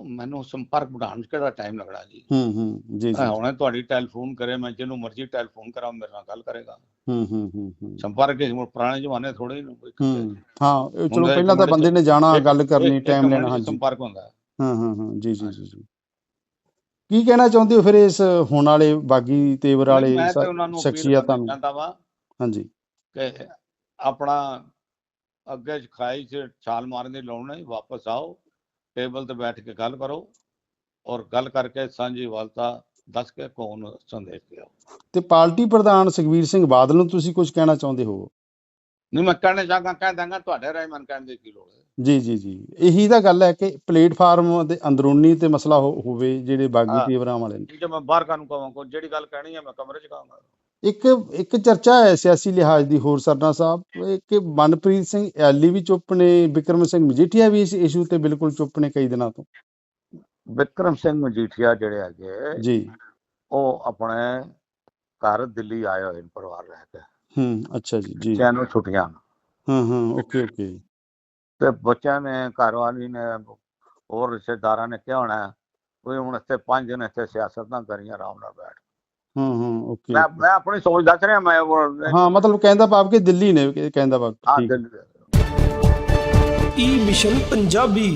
ਮੈਨੂੰ ਸੰਪਰਕ ਬਣਾਉਣ 'ਚ ਕਿਹੜਾ ਟਾਈਮ ਲੱਗਣਾ ਜੀ? ਹੂੰ ਹੂੰ ਜੀ ਜੀ। ਹੁਣੇ ਤੁਹਾਡੀ ਟੈਲੀਫੋਨ ਕਰੇ ਮੈਂ ਜਿਹਨੂੰ ਮਰਜ਼ੀ ਟੈਲੀਫੋਨ ਕਰਾਂ ਮੇਰੇ ਨਾਲ ਗੱਲ ਕਰੇਗਾ। ਹੂੰ ਹੂੰ ਹੂੰ ਹੂੰ। ਸੰਪਰਕ ਇਸ ਪੁਰਾਣੇ ਜ਼ਮਾਨੇ ਥੋੜੇ ਹੂੰ ਹਾਂ ਚਲੋ ਪਹਿਲਾਂ ਤਾਂ ਬੰਦੇ ਨੇ ਜਾਣਾ ਗੱਲ ਕਰਨੀ ਟਾਈਮ ਲੈਣਾ ਹਾਂਜੀ। ਸੰਪਰਕ ਹੁੰਦਾ। ਹੈ। ਹਾਂ ਹਾਂ ਜੀ ਜੀ ਜੀ ਕੀ ਕਹਿਣਾ ਚਾਹੁੰਦੇ ਹੋ ਫਿਰ ਇਸ ਹੁਣ ਵਾਲੇ ਬਾਗੀ ਤੇਵਰ ਵਾਲੇ ਸ਼ਖਸੀਅਤਾਂ ਨੂੰ? ਹਾਂਜੀ। ਕਿ ਆਪਣਾ ਅੱਗੇ ਖਾਈ 'ਚ ਛਾਲ ਮਾਰਨ ਦੀ ਲੋੜ ਨਹੀਂ ਵਾਪਸ ਆਓ। ਟੇਬਲ ਤੇ ਬੈਠ ਕੇ ਗੱਲ ਕਰੋ ਔਰ ਗੱਲ ਕਰਕੇ ਸਾਂਝੀ ਵਾਲਤਾ ਦੱਸ ਕੇ ਕੌਣ ਸੰਦੇਸ਼ ਦਿਓ ਤੇ ਪਾਰਟੀ ਪ੍ਰਧਾਨ ਸੁਖਬੀਰ ਸਿੰਘ ਬਾਦਲ ਨੂੰ ਤੁਸੀਂ ਕੁਝ ਕਹਿਣਾ ਚਾਹੁੰਦੇ ਹੋ? ਨਹੀਂ ਮੈਂ ਕਹਿਣਾ ਚਾਹਾਂਗਾ ਕਹਿ ਦਾਂਗਾ ਤੁਹਾਡੇ ਰਾਹੀਂ ਮਨ ਕਹਿਣ ਦੀ ਕੀ ਲੋੜ ਹੈ। ਜੀ ਜੀ ਜੀ। ਇਹੀ ਤਾਂ ਗੱਲ ਹੈ ਕਿ ਪਲੇਟਫਾਰਮ ਦੇ ਅੰਦਰੂਨੀ ਤੇ ਮਸਲਾ ਹੋਵੇ ਜਿਹੜੇ ਬਾਗੀ। ਤੇਵਰਾਂ ਵਾਲੇ ਨੇ। ਹੈ ਮੈਂ ਬਾਹਰ ਕਾਨੂੰ ਕਹਾਂ ਕੋਈ ਜਿਹੜੀ ਗੱਲ ਕਹਿਣੀ ਹੈ ਮੈਂ ਕਮਰੇ 'ਚ ਕਹਾਂਗਾ। ਇੱਕ ਇੱਕ ਚਰਚਾ ਹੈ ਸਿਆਸੀ ਲਿਹਾਜ਼ ਦੀ ਹੋਰ ਸਰਨਾ ਸਾਹਿਬ ਕਿ ਮਨਪ੍ਰੀਤ ਸਿੰਘ ਐਲੀ ਵੀ ਚੁੱਪ ਨੇ ਵਿਕਰਮ ਸਿੰਘ ਮਜੀਠੀਆ ਵੀ ਇਸ ਇਸ਼ੂ ਤੇ ਬਿਲਕੁਲ ਚੁੱਪ ਨੇ ਕਈ ਦਿਨਾਂ ਤੋਂ। ਵਿਕਰਮ ਸਿੰਘ ਮਜੀਠੀਆ ਜਿਹੜੇ ਹੈਗੇ ਜੀ। ਉਹ ਆਪਣੇ ਘਰ ਦਿੱਲੀ ਆਏ ਹੋਏ ਨੇ ਪਰਿਵਾਰ ਰਹਿ ਕੇ। ਹੂੰ ਅੱਛਾ ਜੀ ਜੀ। ਬੱਚਿਆਂ ਨੂੰ ਛੁੱਟੀਆਂ। ਹਾਂ ਹਾਂ ਓਕੇ ਓਕੇ। ਤੇ ਬੱਚਿਆਂ ਨੇ ਘਰ ਵਾਲੀ ਨੇ ਹੋਰ ਰਿਸ਼ਤੇਦਾਰਾਂ ਨੇ ਕਿਹਾ ਹੋਣਾ ਕੋਈ ਹੁਣ ਇੱਥੇ ਪੰਜ ਦਿਨ ਇੱਥੇ ਸਿਆਸਤ ਨਾ ਕਰੀਆਂ ਆਰਾਮ ਨਾਲ ਬੈਠ ਹਾਂ ਹਾਂ ਓਕੇ ਮੈਂ ਆਪਣੀ ਸੋਚ ਦੱਸ ਰਿਹਾ ਮੈਂ ਹਾਂ ਮਤਲਬ ਕਹਿੰਦਾ ਪਾਪ ਕਿ ਦਿੱਲੀ ਨੇ ਕਹਿੰਦਾ ਪਾਪ ਹਾਂ ਠੀਕ। ਈ ਮਿਸ਼ਨ ਪੰਜਾਬੀ